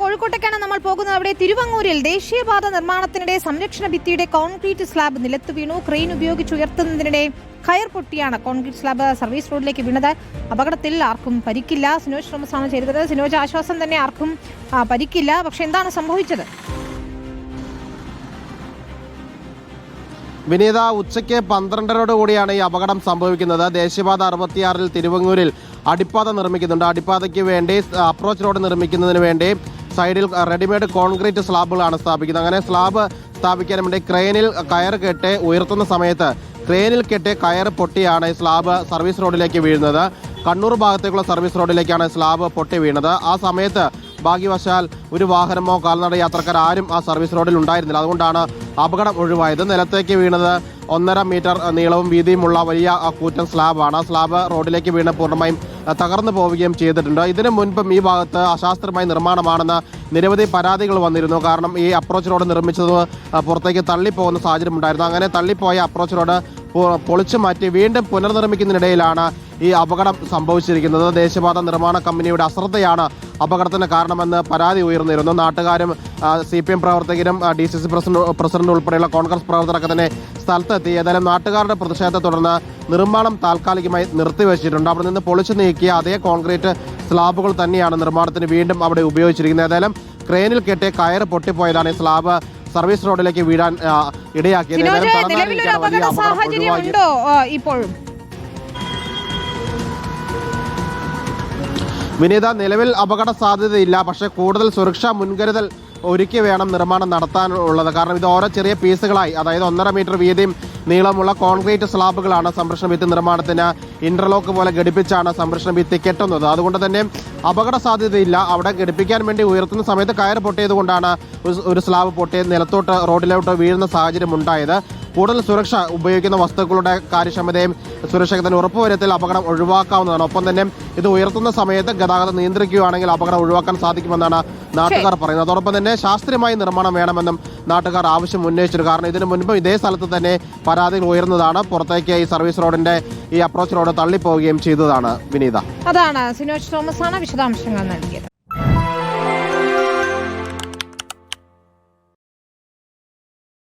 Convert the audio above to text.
കോഴിക്കോട്ടേക്കാണ് നമ്മൾ പോകുന്നത്. അവിടെ തിരുവങ്ങൂരിൽ ദേശീയപാത നിർമ്മാണത്തിനിടെ സംരക്ഷണ ഭിത്തിയുടെ കോൺക്രീറ്റ് സ്ലാബ് നിലത്ത് വീണു. ക്രെയിൻ ഉപയോഗിച്ച് ഉയർത്തുന്നതിനിടെ കയർ പൊട്ടിയാണ് കോൺക്രീറ്റ് സ്ലാബ് സർവീസ് റോഡിലേക്ക് വീണത്. അപകടത്തിൽ ആർക്കും പരിക്കില്ല. സിനോജ് തോമസ് ആണ് ചെയ്തത്. സിനോജ് ആശ്വാസം തന്നെ ആർക്കും പരിക്കില്ല. പക്ഷെ എന്താണ് സംഭവിച്ചത്? വിനീത ഉച്ചയ്ക്ക് പന്ത്രണ്ടരോട് കൂടിയാണ് ഈ അപകടം സംഭവിക്കുന്നത്. ദേശീയപാത അറുപത്തിയാറിൽ തിരുവങ്ങൂരിൽ അടിപ്പാത നിർമ്മിക്കുന്നുണ്ട്. അടിപ്പാതയ്ക്ക് വേണ്ടി അപ്രോച്ച് റോഡ് നിർമ്മിക്കുന്നതിന് വേണ്ടി സൈഡിൽ റെഡിമെയ്ഡ് കോൺക്രീറ്റ് സ്ലാബുകളാണ് സ്ഥാപിക്കുന്നത്. അങ്ങനെ സ്ലാബ് സ്ഥാപിക്കാൻ വേണ്ടി ക്രെയിനിൽ കയർ കെട്ടി ഉയർത്തുന്ന സമയത്ത് ക്രെയിനിൽ കെട്ടി കയർ പൊട്ടിയാണ് സ്ലാബ് സർവീസ് റോഡിലേക്ക് വീഴുന്നത്. കണ്ണൂർ ഭാഗത്തേക്കുള്ള സർവീസ് റോഡിലേക്കാണ് സ്ലാബ് പൊട്ടി വീണത്. ആ സമയത്ത് ഭാഗ്യവശാൽ ഒരു വാഹനമോ കാൽനട യാത്രക്കാർ ആരും ആ സർവീസ് റോഡിൽ ഉണ്ടായിരുന്നില്ല. അതുകൊണ്ടാണ് അപകടം ഒഴിവായത്. നിലത്തേക്ക് വീണത് ഒന്നര മീറ്റർ നീളവും വീതിയുമുള്ള വലിയ കൂറ്റൻ സ്ലാബാണ്. ആ സ്ലാബ് റോഡിലേക്ക് വീണ് പൂർണമായും തകർന്നു പോവുകയും ചെയ്തിട്ടുണ്ട്. ഇതിനു മുൻപും ഈ ഭാഗത്ത് അശാസ്ത്രമായ നിർമ്മാണമാണെന്ന് നിരവധി പരാതികൾ വന്നിരുന്നു. കാരണം ഈ അപ്രോച്ച് റോഡ് നിർമ്മിച്ചത് പുറത്തേക്ക് തള്ളിപ്പോകുന്ന സാഹചര്യം ഉണ്ടായിരുന്നു. അങ്ങനെ തള്ളിപ്പോയ അപ്രോച്ച് റോഡ് പൊളിച്ചു മാറ്റി വീണ്ടും പുനർനിർമ്മിക്കുന്നതിനിടയിലാണ് ഈ അപകടം സംഭവിച്ചിരിക്കുന്നത്. ദേശീയപാത നിർമ്മാണ കമ്പനിയുടെ അശ്രദ്ധയാണ് അപകടത്തിന് കാരണമെന്ന് പരാതി ഉയർന്നിരുന്നു. നാട്ടുകാരും സി പി എം പ്രവർത്തകരും D C C president president ഉൾപ്പെടെയുള്ള കോൺഗ്രസ് പ്രവർത്തകരൊക്കെ തന്നെ സ്ഥലത്തെത്തി. ഏതായാലും നാട്ടുകാരുടെ പ്രതിഷേധത്തെ തുടർന്ന് നിർമ്മാണം താൽക്കാലികമായി നിർത്തിവെച്ചിട്ടുണ്ട്. അവിടെ നിന്ന് പൊളിച്ചു നീക്കിയ അതേ കോൺക്രീറ്റ് സ്ലാബുകൾ തന്നെയാണ് നിർമ്മാണത്തിന് വീണ്ടും അവിടെ ഉപയോഗിച്ചിരിക്കുന്നത്. ഏതായാലും ക്രെയിനിൽ കെട്ടിയ കയർ പൊട്ടിപ്പോയതാണ് ഈ സ്ലാബ് സർവീസ് റോഡിലേക്ക് വീഴാൻ ഇടയാക്കിയത്. സിനോജ് വിനീത നിലവിൽ അപകട സാധ്യതയില്ല. പക്ഷേ കൂടുതൽ സുരക്ഷാ മുൻകരുതൽ ഒരുക്കി വേണം നിർമ്മാണം നടത്താനുള്ളത്. കാരണം ഇത് ഓരോ ചെറിയ പീസുകളായി. അതായത് ഒന്നര മീറ്റർ വീതിയും നീളമുള്ള കോൺക്രീറ്റ് സ്ലാബുകളാണ് സംരക്ഷണ ഭിത്തി നിർമ്മാണത്തിന് ഇന്റർലോക്ക് പോലെ ഘടിപ്പിച്ചാണ് സംരക്ഷണ ഭിത്തി കെട്ടുന്നത്. അതുകൊണ്ട് തന്നെ അപകട സാധ്യതയില്ല. അവിടെ ഘടിപ്പിക്കാൻ വേണ്ടി ഉയർത്തുന്ന സമയത്ത് കയർ പൊട്ടിയത് കൊണ്ടാണ് ഒരു- സ്ലാബ് പൊട്ടി നിലത്തോട്ട് റോഡിലോട്ട് വീഴുന്ന സാഹചര്യം ഉണ്ടായത്. കൂടുതൽ സുരക്ഷ ഉപയോഗിക്കുന്ന വസ്തുക്കളുടെ കാര്യക്ഷമതയും സുരക്ഷിതത്തിന് ഉറപ്പുവരുത്തൽ അപകടം ഒഴിവാക്കാവുന്നതാണ്. ഒപ്പം തന്നെ ഇത് ഉയർത്തുന്ന സമയത്ത് ഗതാഗതം നിയന്ത്രിക്കുകയാണെങ്കിൽ അപകടം ഒഴിവാക്കാൻ സാധിക്കുമെന്നാണ് നാട്ടുകാർ പറയുന്നത് അതോടൊപ്പം തന്നെ ശാസ്ത്രീയമായി നിർമ്മാണം വേണമെന്നും നാട്ടുകാർ ആവശ്യം ഉന്നയിച്ചിട്ടുണ്ട് കാരണം ഇതിനു മുൻപ് ഇതേ സ്ഥലത്ത് തന്നെ പരാതികൾ ഉയർന്നതാണ്. പുറത്തേക്ക് ഈ സർവീസ് റോഡിന്റെ ഈ അപ്രോച്ച് റോഡ് തള്ളിപ്പോവുകയും ചെയ്തതാണ് വിനീത. അതാണ് സിനോജ് തോമസ് ആണ് വിശദാംശങ്ങൾ നൽകിയത്.